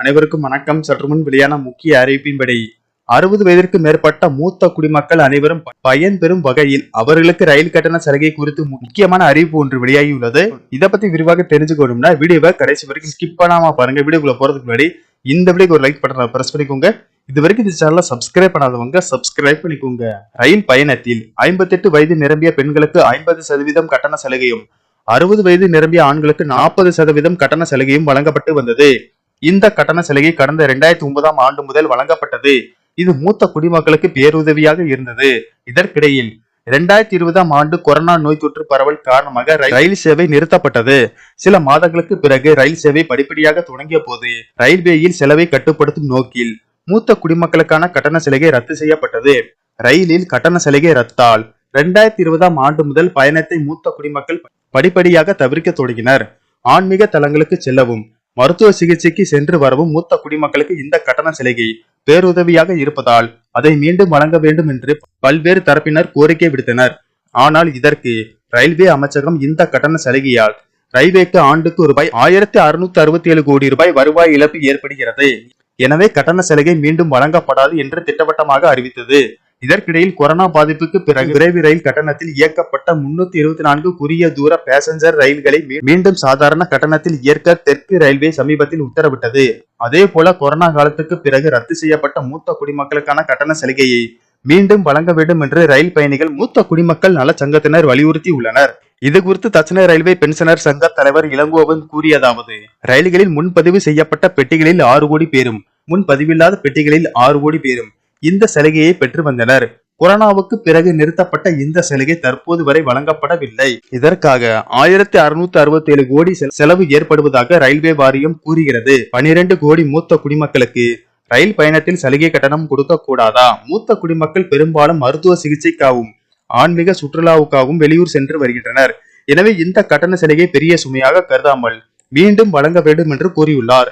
அனைவருக்கும் வணக்கம். சற்று முன் வெளியான முக்கிய அறிவிப்பின்படி அறுபது வயதிற்கு மேற்பட்ட மூத்த குடிமக்கள் அனைவரும் பயன்பெறும் வகையில் அவர்களுக்கு ரயில் கட்டண சலுகை குறித்து முக்கியமான அறிவிப்பு ஒன்று வெளியாகியுள்ளது. இதை பத்தி விரிவாக தெரிஞ்சுக்கணும்னா வீடியோவை கடைசி வரைக்கும் ஸ்கிப் பண்ணாம பாருங்க. வீடியோக்குள்ள போறதுக்கு முன்னாடி இந்த வீடியோக்கு ஒரு லைக் பட்டனை பிரஸ் பண்ணிக்கோங்க. இது வரைக்கும் இந்த சேனலை சப்ஸ்கிரைப் பண்ணாதவங்க சப்ஸ்கிரைப் பண்ணிக்கோங்க. ரயில் பயணத்தில் ஐம்பத்தெட்டு வயது நிரம்பிய பெண்களுக்கு ஐம்பது சதவீதம் கட்டண சலுகையும் அறுபது வயது நிரம்பிய ஆண்களுக்கு நாற்பது சதவீதம் கட்டண சலுகையும் வழங்கப்பட்டு வந்தது. இந்த கட்டண சலுகை கடந்த இரண்டாயிரத்தி ஒன்பதாம் ஆண்டு முதல் வழங்கப்பட்டது. இது மூத்த குடிமக்களுக்கு பேருதவியாக இருந்தது. இதற்கிடையில் இரண்டாயிரத்தி இருபதாம் ஆண்டு கொரோனா நோய் தொற்று பரவல் காரணமாக ரயில் சேவை நிறுத்தப்பட்டது. சில மாதங்களுக்கு பிறகு ரயில் சேவை படிப்படியாக தொடங்கிய போது ரயில்வேயில் செலவை கட்டுப்படுத்தும் நோக்கில் மூத்த குடிமக்களுக்கான கட்டண சலுகை ரத்து செய்யப்பட்டது. ரயிலில் கட்டண சலுகை ரத்தால் இரண்டாயிரத்தி இருபதாம் ஆண்டு முதல் பயணத்தை மூத்த குடிமக்கள் படிப்படியாக தவிர்க்க தொடங்கினர். ஆன்மீக தலங்களுக்கு செல்லவும் மருத்துவ சிகிச்சைக்கு சென்று வரவும் மூத்த குடிமக்களுக்கு இந்த கட்டண சலுகை பேருதவியாக இருப்பதால் அதை மீண்டும் வழங்க வேண்டும் என்று பல்வேறு தரப்பினர் கோரிக்கை விடுத்தனர். ஆனால் இதற்கு ரயில்வே அமைச்சகம் இந்த கட்டண சலுகையால் ரயில்வேக்கு ஆண்டுக்கு ரூபாய் ஆயிரத்தி அறுநூத்தி அறுபத்தி ஏழு கோடி ரூபாய் வருவாய் இழப்பு ஏற்படுகிறது. எனவே கட்டண சலுகை மீண்டும் வழங்கப்படாது என்று திட்டவட்டமாக அறிவித்தது. இதற்கிடையில் கொரோனா பாதிப்புக்கு பிறகு விரைவு ரயில் கட்டணத்தில் இயக்கப்பட்ட முன்னூத்தி இருபத்தி நான்கு குறுகிய தூர பேசஞ்சர் ரயில்களை மீண்டும் சாதாரண கட்டணத்தில் இயக்க தெற்கு ரயில்வே சமீபத்தில் உத்தரவிட்டது. அதே போல கொரோனா காலத்துக்கு பிறகு ரத்து செய்யப்பட்ட மூத்த குடிமக்களுக்கான கட்டண சலுகையை மீண்டும் வழங்க வேண்டும் என்று ரயில் பயணிகள் மூத்த குடிமக்கள் நல சங்கத்தினர் வலியுறுத்தி உள்ளனர் இது குறித்து தட்சிண ரயில்வே பென்ஷனர் சங்க தலைவர் இளங்கோவன் கூறியதாவது ரயில்களில் முன்பதிவு செய்யப்பட்ட பெட்டிகளில் ஆறு கோடி பேரும் முன்பதிவில்லாத பெட்டிகளில் ஆறு கோடி பேரும் இந்த சலுகையை பெற்று வந்தனர். கொரோனாவுக்கு பிறகு நிறுத்தப்பட்ட இந்த சலுகை தற்போது வரை வழங்கப்படவில்லை. இதற்காக ஆயிரத்தி அறுநூத்தி அறுபத்தி ஏழு கோடி செலவு ஏற்படுவதாக ரயில்வே வாரியம் கூறுகிறது. பனிரெண்டு கோடி மூத்த குடிமக்களுக்கு ரயில் பயணத்தில் சலுகை கட்டணம் கொடுக்க கூடாதா? மூத்த குடிமக்கள் பெரும்பாலும் மருத்துவ சிகிச்சைக்காகவும் ஆன்மீக சுற்றுலாவுக்காகவும் வெளியூர் சென்று வருகின்றனர். எனவே இந்த கட்டண சலுகை பெரிய சுமையாக கருதாமல் மீண்டும் வழங்க வேண்டும் என்று கூறியுள்ளார்.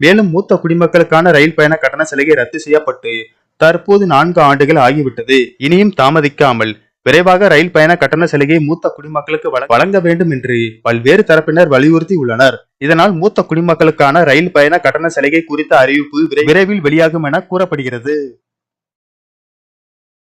மேலும் மூத்த குடிமக்களுக்கான ரயில் பயண கட்டண சலுகை ரத்து செய்யப்பட்டு தற்போது நான்கு ஆண்டுகள் ஆகிவிட்டது. இனியும் தாமதிக்காமல் விரைவாக ரயில் பயண கட்டண சலுகை மூத்த குடிமக்களுக்கு வழங்க வேண்டும் என்று பல்வேறு தரப்பினர் வலியுறுத்தி உள்ளனர். இதனால் மூத்த குடிமக்களுக்கான ரயில் பயண கட்டண சலுகை குறித்த அறிவிப்பு விரை- விரைவில் வெளியாகும் என கூறப்படுகிறது.